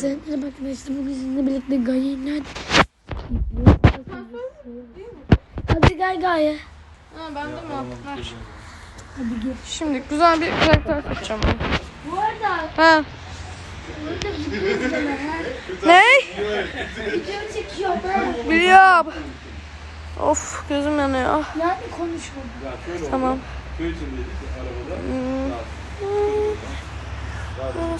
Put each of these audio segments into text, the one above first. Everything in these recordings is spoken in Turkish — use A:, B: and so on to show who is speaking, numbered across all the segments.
A: Selam arkadaşlar bugün sizinle birlikte Gaye'yle Hadi gel Gaye.
B: Ha ben de mi? Ver.
A: Hadi gel.
B: Şimdi güzel bir karakter seçeceğim ben.
A: Bu arada
B: Ha.
A: burada video izliyorlar.
B: Ne?
A: Video çekiyorlar.
B: Biliyorum. Of gözüm yanıyor.
A: Yani konuşuyorlar.
B: Tamam.
C: Köy içindeydik arabada.
B: Hmm.
C: On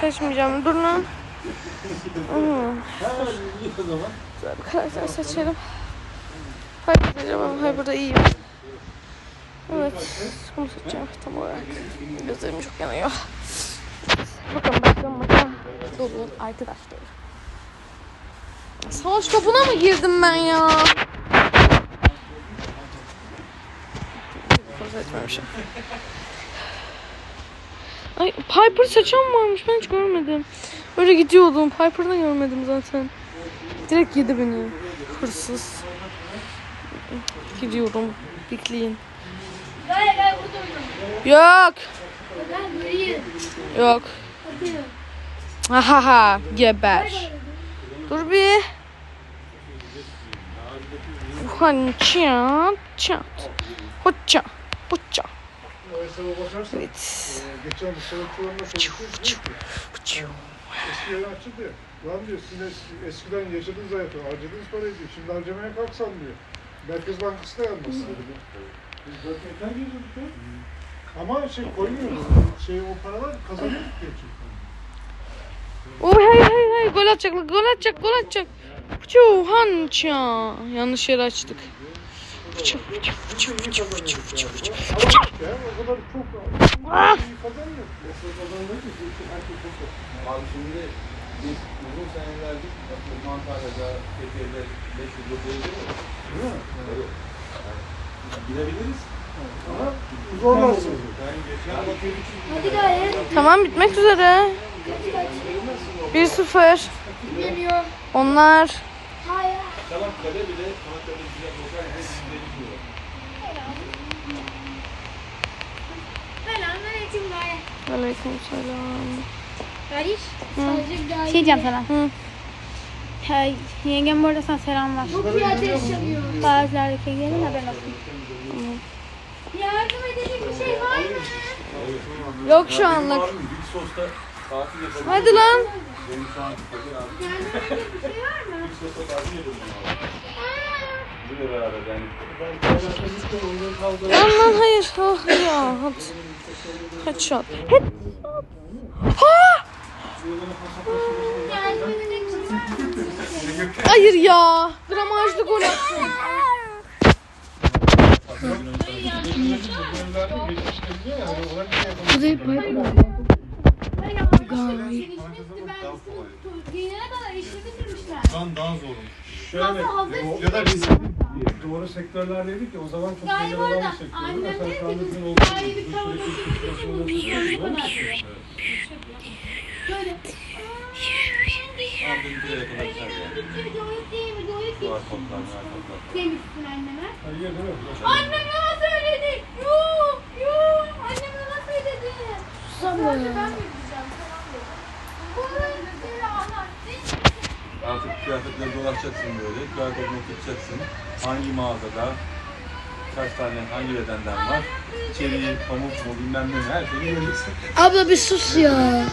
B: Seçmeyeceğim. Dur lan. Karakter seçelim. Hayır seçeceğim ama hayır burada iyiyim. Evet. Bunu seçeceğim tam olarak. Gözlerim çok yanıyor. Bakın bakalım bakalım. Durun arkadaşlar. Savaş topuna mı girdim ben ya? Seçmemişim. Ay Piper seçen varmış ben hiç görmedim. Öyle gidiyordum. Piper'da görmedim zaten. Direkt yedi beni. Hırsız. Gidiyorum. Bekleyin.
A: Gaye gel burada.
B: Yok.
A: Gel.
B: Yok. Ahaha. Geber. Dur bir. Hani çat çat. Evet.
D: Ki, Eski yeri açıldı ya. Lan diyor siz es- eskiden yaşadığınız hayatı harcadığınız parayı diyor. Şimdi harcamaya kalksan diyor. Merkez Bankası da diyor.
C: Biz zaten yeter geziyorduk ya.
D: Ama şey koymuyoruz. Şey o paralar kazanıyorduk diyor çünkü.
B: Oh hey hey hey gol atacak gol atacak gol atacak. Puçu hança. Yanlış yere açtık. Puçu puçu puçu puçu puçu puçu puçu.
D: Ya o kadar çok.
C: Abi şimdi biz uzun senelerdir atıyorum Antalya'da, Fethiye'de 500 yıl değil mi? Evet. Gidebiliriz.
D: Ama zorlarsın.
C: Ben geçen.
A: Hadi Gaye.
B: Tamam bitmek üzere. 1-0.
A: Geliyor.
B: Onlar.
A: Hayır.
C: Bile Çanakkale bile lokal en gidiyor.
A: Gaye.
B: Aleyküm selam.
A: Gaye. Sadece Gaye.
E: Şey diyeceğim sana.
B: Hı.
E: Ha, yengem bu arada sana selam var.
A: Çok iyi ateş yanıyor.
E: Bazılardaki gelin haberin olsun.
A: Yardım edecek bir şey var mı?
B: Yok şu anlık.
C: Big Sos'ta tatil yapalım.
B: Hadi lan.
C: Benim şu an abi.
A: Yardım edecek bir şey var mı?
C: Big Sos'ta tatil yapalım abi. Bizimle beraber yani.
B: Lan lan hayır. Oh ya. Hadi. Headshot. Head. Ha! Hayır ya. Gramajlı gol attım.
A: Bu da hep işi bitirmişler.
D: Daha, daha zor.
A: Fazla hazır
D: Ya da biz doğru sektörlerdeydik ya o zaman çok
A: Galiba
D: belli olan bir sektör.
A: Annem
D: Mesela
A: dedi ki,
D: bizim
A: biz
D: olduğumuz
A: ayrı bir
D: sürekli sürekli
A: Böyle.
C: Güzel yani.
A: Demişsin anneme. Annem yalan söyledi. Yuh yuh. Annem yalan söyledi. Sadece ben mi gideceğim? Tamam dedi. Bunu bir anlattı.
C: Artık kıyafetleri dolaşacaksın böyle. Kıyafetini tutacaksın. Hangi mağazada, kaç tane, hangi bedenden var. İçeriği, pamuk mu, bilmem ne mi, her şeyi göreceksin.
A: Abla bir sus ya.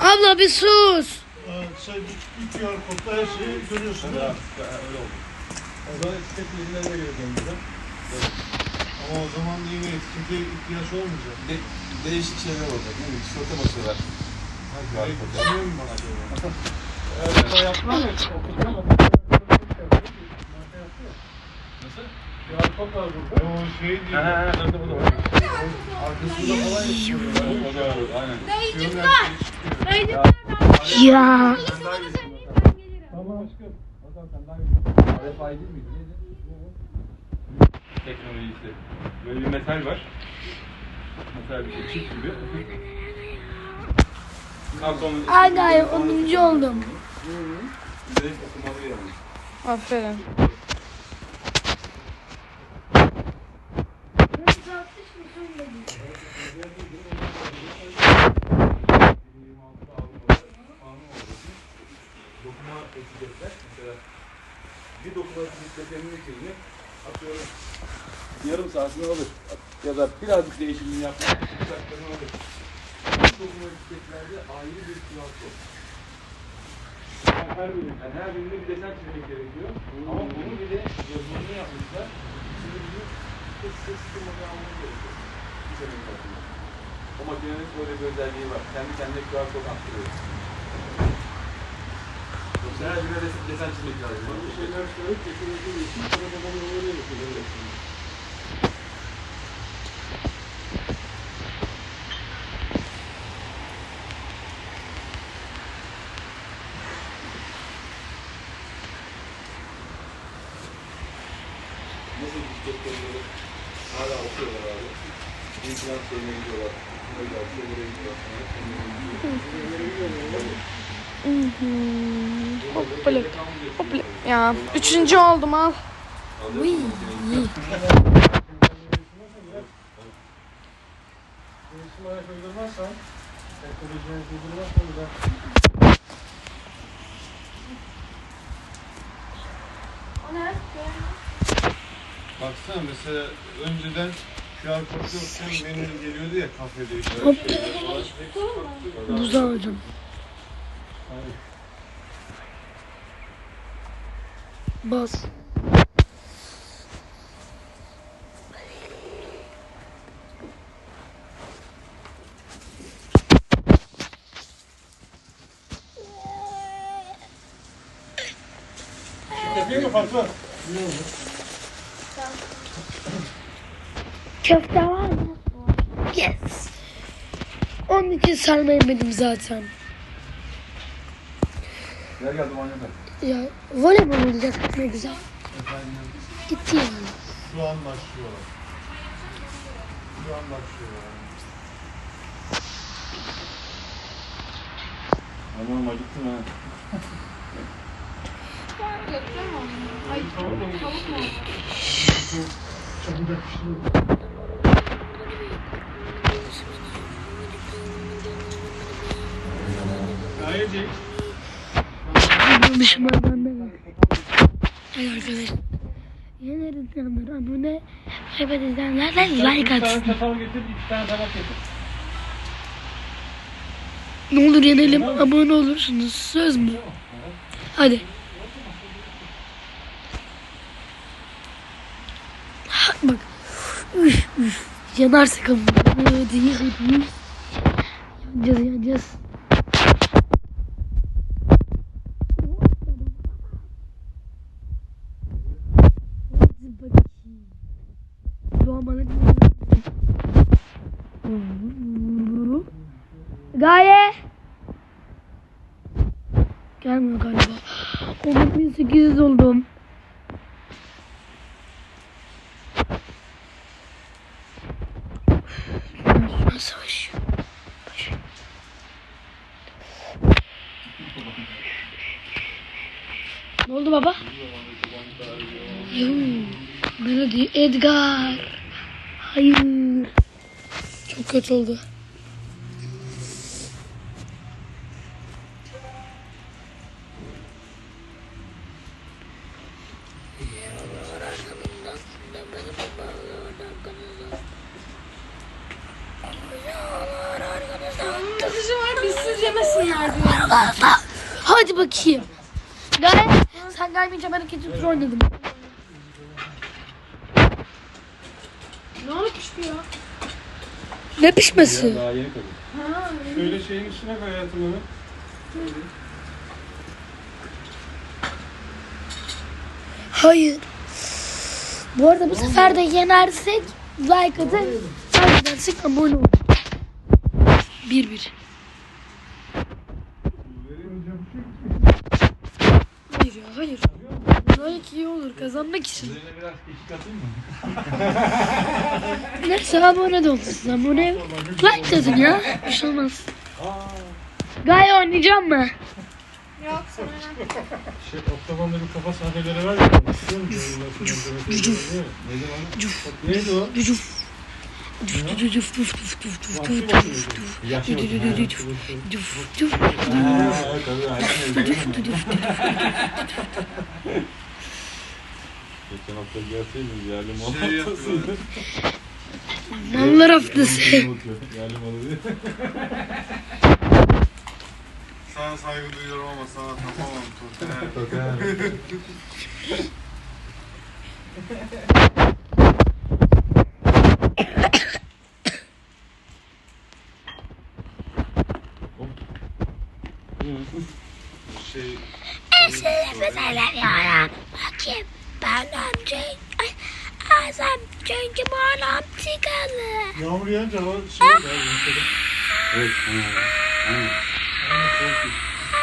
A: Abla bir sus.
D: Sen bir QR kodla her şeyi görüyorsun.
C: Ya, ya, öyle oldu.
D: O zaman etiket yerine veriyor bize. Ama o zaman yine etikete ihtiyaç olmayacak.
C: De, değişik şeyler olacak. Ne bileyim, tişörte basıyorlar.
A: Dayıcıklar. Dayıcıklar.
B: Ya.
D: Tamam aşkım. O zaman sen daha
C: RFID miydi? Teknolojisi. Böyle bir metal var. Metal bir şey, çift gibi.
A: Agay 10. oldum.
C: Şey Aferin. dokuma
B: etiketler mesela
C: bir dokuma etiketlerinin içeriğini atıyorum yarım saatini alır ya da birazcık değişimini yapmak 40 dakikasını alır. Dokuma bisikletlerde ayrı bir yok. Yani her yani her birinde bir desen çizmek gerekiyor. Ama bunu bile yazılımını yapmışlar. Şimdi bizim kıs kısmını almamız gerekiyor. Bir sene içerisinde. O makinenin böyle bir özelliği var. Kendi kendine QR kod attırıyor. Yoksa her birine desen, çizmek lazım.
F: Bir şeyler söyleyip getirildiği için arabadan öyle yapıyorlar.
C: Nasıl bisikletleri hala okuyorlar abi. İnfluence şeyine gidiyorlar. Öyle bir şeylere gidiyorlar.
E: Hoppala. Hoppala. Ya üçüncü oldum al. Uy.
C: Baksana mesela önceden Menü geliyordu ya kafede işte.
E: Buza hocam. Bas.
F: Yapayım mı Fatma?
E: Köfte var mı? Yes. Onun için sarma yemedim zaten.
C: Gel geldim annem
E: Ya voleybol olacak ne güzel. Gitti yani.
F: Şu an başlıyorlar. Şu an başlıyorlar.
C: Aman acıktım ha.
A: Ay tavuk mu? Tavuk mu?
F: Çabucak pişiriyor.
E: Bulmuşum da var. Hay arkadaşlar. Yeni izleyenler abone, kaybedizenler de like atsın. Ne olur yenelim, abone olursunuz. Söz mü? Hadi. Ha, bak. Üf, üf. Yanarsak ama. Hadi, hadi. Yanacağız, yanacağız. Ne oldu baba? Melody Edgar. Hayır. Çok kötü oldu. yapmayacağım hareketi tur oynadım.
A: Ne olmuş bu ya?
E: Ne pişmesi?
C: Daha yeni koydum.
F: Ha, Şöyle şeyin içine koy hayatım onu.
E: Hayır. Bu arada bu sefer de yenersek like atın. Takip edersek abone olun. 1-1. İyi olur kazanmak için.
C: Üzerine biraz kekik atayım mı?
E: Neyse abone de olursun. Abone like dedin ya. Bir şey olmaz. Gaye oynayacağım mı?
A: Yok sana ne?
F: Şey, Oktagon'da bir kafa sahneleri var ya. Neydi o?
E: Cücuf.
C: Geçen hafta gelseydiniz yerli mal
D: Şey
C: haftasıydı.
E: Mallar haftası.
C: Yerli malı diye.
D: Sana saygı duyuyorum ama sana tapamam. Totem. Şey...
E: Bakayım ben amcayım. Azam çünkü bu anam çıkalı.
D: Yağmur yağınca o şey ah. var.
C: Evet. Ah.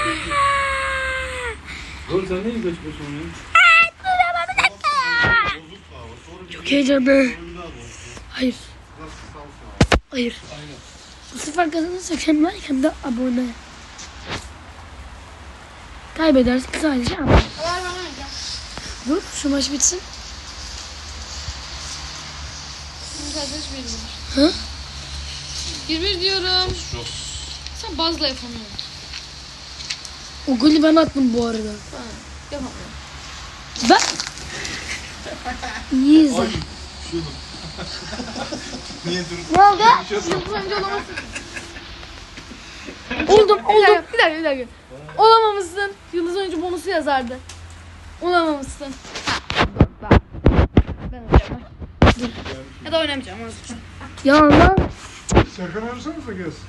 C: Aynen. Dur sen
D: neyi kaçıyorsun ya?
E: Çok heyecanlı. Hayır. Hayır. Bu sefer kazanırsa hem like hem de abone. Kaybedersek sadece abone. Dur şu maç bitsin.
B: Şimdi kardeş bir
E: Hı?
B: Bir bir diyorum. Sen bazla yapamıyorsun.
E: O golü ben attım bu arada.
B: Yapamıyorum.
E: Ben... İyi izle.
D: Niye dur?
E: Ne oldu?
B: Yıldız önce olamazsın.
E: Oldum oldum.
B: bir dakika, bir dakika. Olamamışsın. Yıldız önce bonusu yazardı. Olamamışsın. Ha, ben. Ben oynayacağım. Ya da oynamayacağım. vazgeçtim.
E: Ya lan.
D: Serkan ararsanız da gelsin.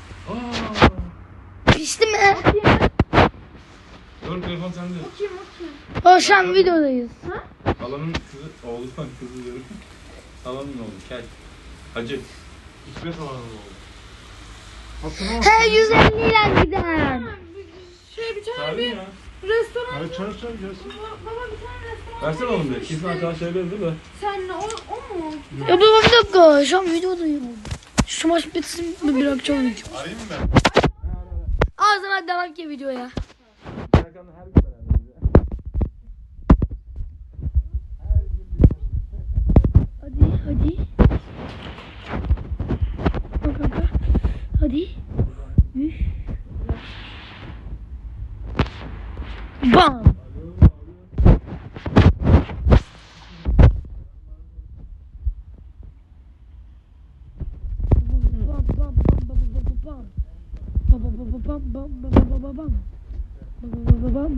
E: Pişti mi?
C: Dur telefon sende.
E: O şu an videodayız.
C: Halanın kızı, oğlu var kızı diyorum. Halanın oğlu, kel. Hacı. İsmet halanın oğlu.
D: Hatırlamazsın.
E: He 150 ile giden.
B: Şey bir tane bir. Restoran.
D: Hadi çağır çağır gelsin.
B: Baba bir tane restoran.
C: Versene oğlum bir. Kesin arkadaşlar verir de.
B: Senle o, o mu?
E: Ya baba bir dakika. Şu an videodayım. Şu maç bitsin mi bir akşam oynayacağım.
D: Arayayım mı ben?
E: Ağzına devam ki videoya.
C: Serkan'la her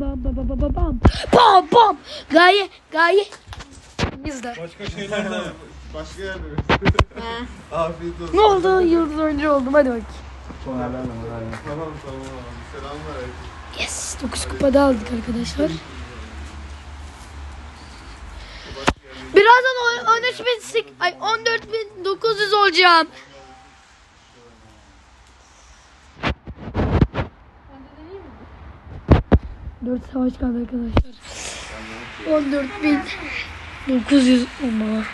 E: Bam bam bam bam bam bam bam. Gaye gaye. Bizde.
D: Başka şeyler de. Başka yerde. Afiyet olsun.
E: Ne oldu? Yıldız oyuncu oldum. Hadi bak.
D: Tamam tamam abi. Selamlar.
E: Yes. 9 kupa da aldık arkadaşlar. Birazdan o- 13 bin, sik- ay 14 bin 900 olacağım. 4 savaş kaldı arkadaşlar. 14.900 olmalı.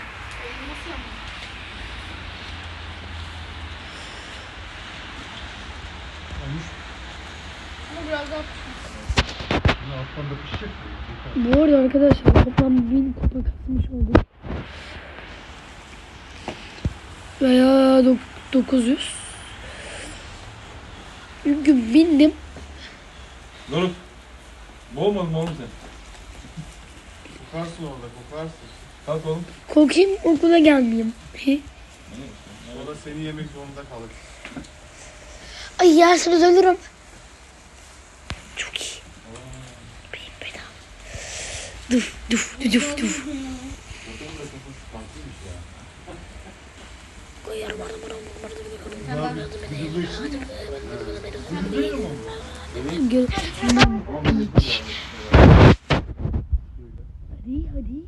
E: Bu arada arkadaşlar toplam 1000 kupa katmış olduk. Veya 900. Çünkü bindim.
C: Durun. Boğmadın mı oğlum sen?
D: Kokarsın orada kokarsın.
C: Kalk oğlum.
E: Korkayım okula gelmeyeyim.
D: O da seni yemek zorunda kalır.
E: Ay yersiniz ölürüm. Çok iyi. Benim bedava. Duf duf duf duf. Koyarım arada Hadi hadi.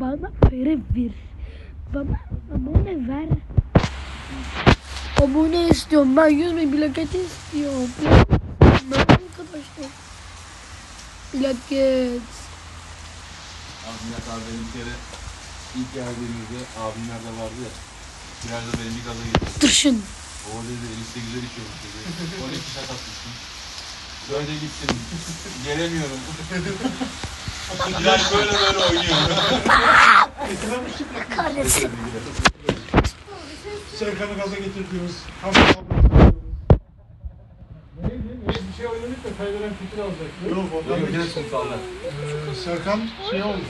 E: Bana para ver. Bana abone ver. Abone istiyorum. Ben 100 bin plaket istiyorum. Ben arkadaşlar. Plaket.
C: Abimler abi benim bir kere ilk geldiğimizde abimler de vardı ya. Biraz da beni bir gaza getirdi.
E: Dırşın.
C: O dedi enişte güzel içiyormuş dedi. Oraya kişe katmışsın. Böyle gittim. Gelemiyorum. Yani böyle böyle oynuyor.
E: Kahretsin.
D: Serkan'ı gaza getirdiğimiz, hafta aldığımız. Neydi? Neydi? Bir şey oynadık da kaybeden fikir alacaktı. Yok ondan
C: Yok, yine kumsallar.
D: Ee, Serkan şey oldu.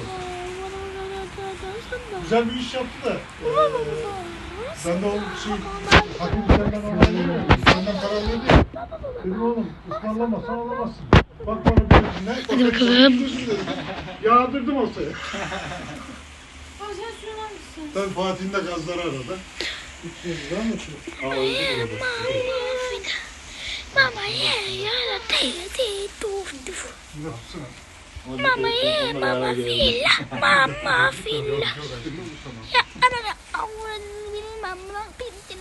D: Güzel bir iş yaptı da. Ee, ben de o şey, Hakim Serkan oradan geliyor. Senden para alıyordu ya. Dedim oğlum ısmarlamazsan alamazsın. Bak bana bir yüzüne.
E: Hadi bakalım.
D: Yağdırdım ortaya.
A: Şuradan mısın?
D: Tabii Fatih'in de gazları arada. Yüzden mi şu?
C: Aa, öldü burada.
E: Mama ye ya da te te tuf tuf. Mama ye mama filla mama filla. Ya ana avun benim mama pintin.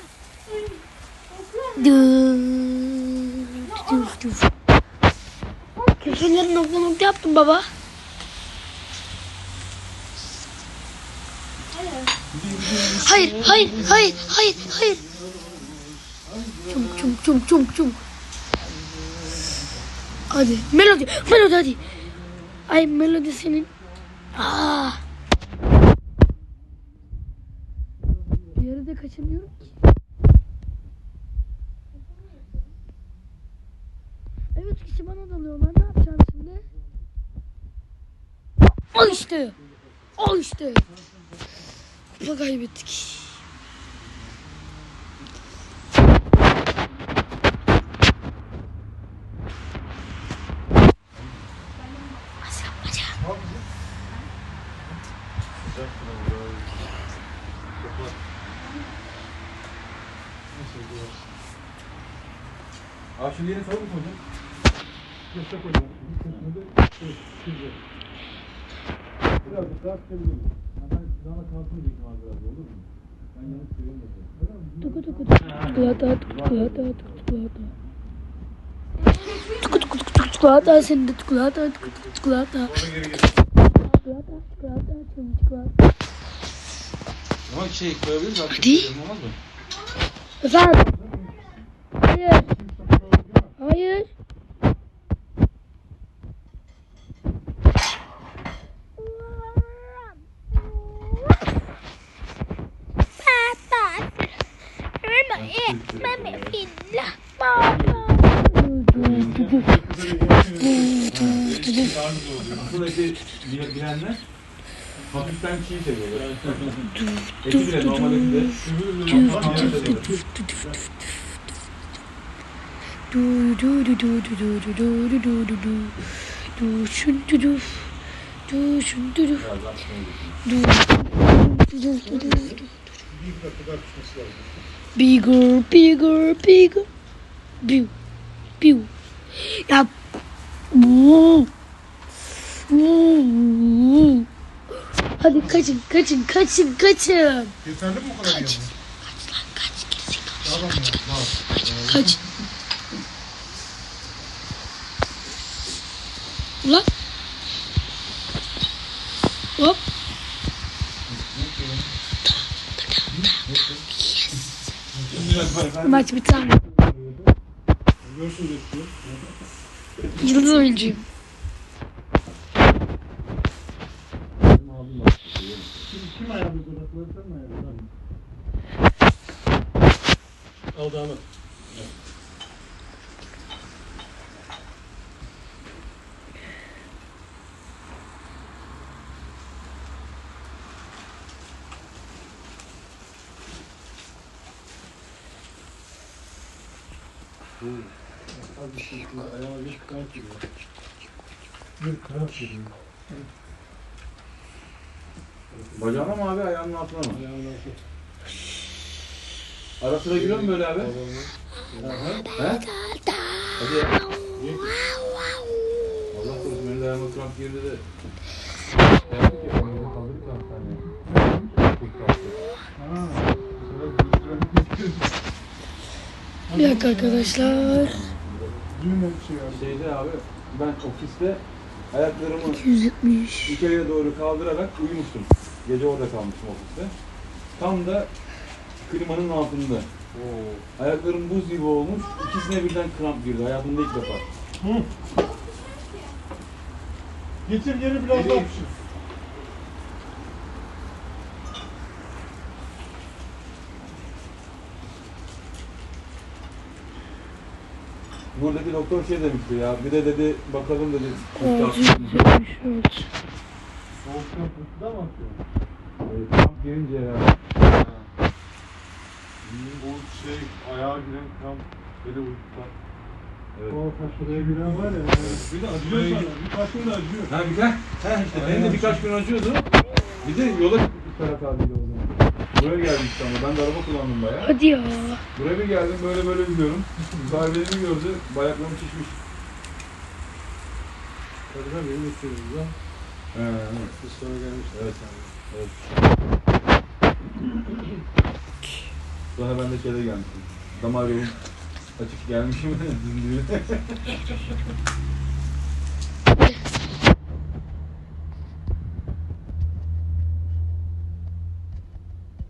E: Duf duf duf. Köşelerin nokta nokta yaptım baba. Hayır, hayır, hayır, hayır, hayır. Çum çum çum çum çum. Hadi melodi, melodi hadi. Ay melodi senin. Aa. Bir yere de kaçamıyorum ki. Evet kişi bana dalıyorlar. Ne yapacağım şimdi? O işte. O işte. Kupa kaybettik.
C: Şimdi yeni soğuk mu
D: koydun? Yoksa koydun.
C: Birazcık daha seviyorum. Ben daha kalsın büyük ihtimal biraz olur mu? Ben yanlış söylemiyorum.
E: Tuku tuku çikolata çikolata çikolata. Tuku tuku tuku çikolata senin de
D: çikolata çikolata.
E: Çikolata çikolata senin çikolata.
C: Ama şey koyabilir miyiz?
E: Hadi. Efendim?
C: Bilenler hafiften çiğ seviyorlar. Eti bile normal eti de. hafiften seviyorlar.
E: Du du du du du du du du du du du du du şun du du du şun du du du du du du du. Bigger, bigger, bigger. Biu, biu. Ya. Vuu. Hadi kaçın, kaçın, kaçın, kaçın.
D: Yeterli mi bu kadar
E: Kaç.
D: yalnız?
E: Kaç lan, kaç, gerizekalı.
D: Daha mı? Daha.
E: Kaç. Ulan. Hop. Maç biter.
D: Bekliyor.
E: Yıldız oyuncuyum.
D: dağılır. Ayağı bir kan çıkıyor. Bir kramp çıkıyor.
C: Bacağına mı abi ayağının altına mı?
D: Ayağının altına.
C: Ara sıra giriyor mu böyle abi? He? Hadi ya. Allah korusun benim de ayağıma kramp girdi de. Yaptık ya. Kaldırdık hastaneye.
E: Bir dakika arkadaşlar.
D: Şey.
C: Şeyde abi ben ofiste ayaklarımı
E: 170.
C: yukarıya doğru kaldırarak uyumuştum. Gece orada kalmıştım ofiste. Tam da klimanın altında. Oo. Ayaklarım buz gibi olmuş. İkisine birden kramp girdi. Hayatımda ilk defa.
D: Hı. Getir geri biraz daha pişir.
C: Buradaki doktor şey demişti ya, bir de dedi bakalım dedi. Soğuk
E: yapmıştı
C: da mı atıyor? Evet, tam girince ya.
G: O şey ayağa giren kram böyle uykudan.
C: Evet.
G: O şuraya giren var ya.
C: Bir de acıyor sana. Birkaç gün de acıyor. Ha birkaç. Ha işte benim de birkaç gün acıyordu. Bir de yola çıktık Ferhat abiyle o zaman. Buraya geldik İstanbul'a. Ben de araba kullandım bayağı.
E: Hadi ya.
C: Buraya bir geldim böyle böyle gidiyorum. Sahibelimi gördü. Bayaklarım şişmiş.
G: Tabii ben beni götürüyoruz ha.
C: He, evet.
G: Biz sonra gelmiştik.
C: Evet. evet. Sonra ben de şeyde gelmiştim. Damar yolum açık gelmişim.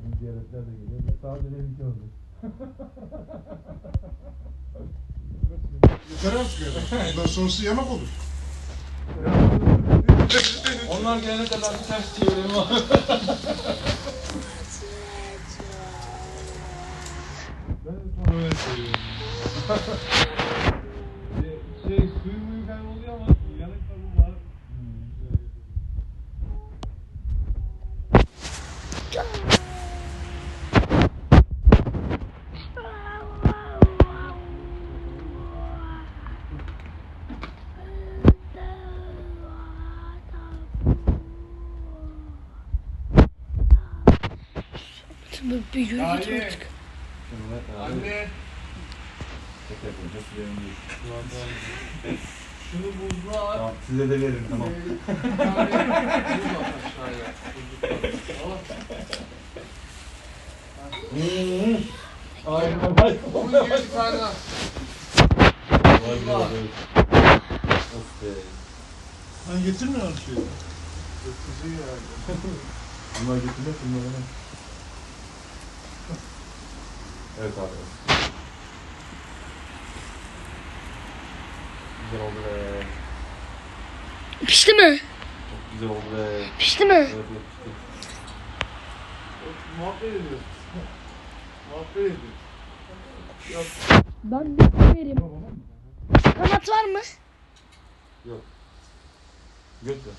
C: Dün Ziyaretler de geliyor. Sadece benimki oldu.
G: Yeter artık ya. Ondan sonrası yamak olur.
C: Onlar gelene kadar bir ters çevirelim var.
G: Ben de sonra öyle söylüyorum. şey suyu muyu kayboluyor ama yanık tadı daha
E: Şimdi bir yürü git
G: Hayır.
E: artık.
G: Anne.
C: Benim değil.
G: Şunu buzluğa at.
C: Tamam size de veririm tamam. Aynen.
G: Bunu gibi kaynar.
C: Of be.
G: Sen getirmiyor şeyi? Kızı yani.
C: Bunlar getirmek bunlar hemen. Evet abi. Güzel oldu be.
E: Pişti mi?
C: Çok güzel oldu be.
E: Pişti mi?
C: Evet evet işte.
G: Muhabbet ediyor. Muhabbet ediyor.
E: Ben bir vereyim. Kanat var mı?
C: Götür.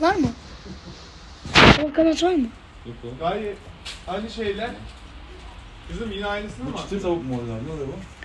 E: Var mı? Ama kanat var mı?
C: Yok.
G: Gayet aynı şeyler. Kızım yine aynısını
C: Bu
G: mı?
C: çıtır tavuk mu oluyor? Ne oluyor bu?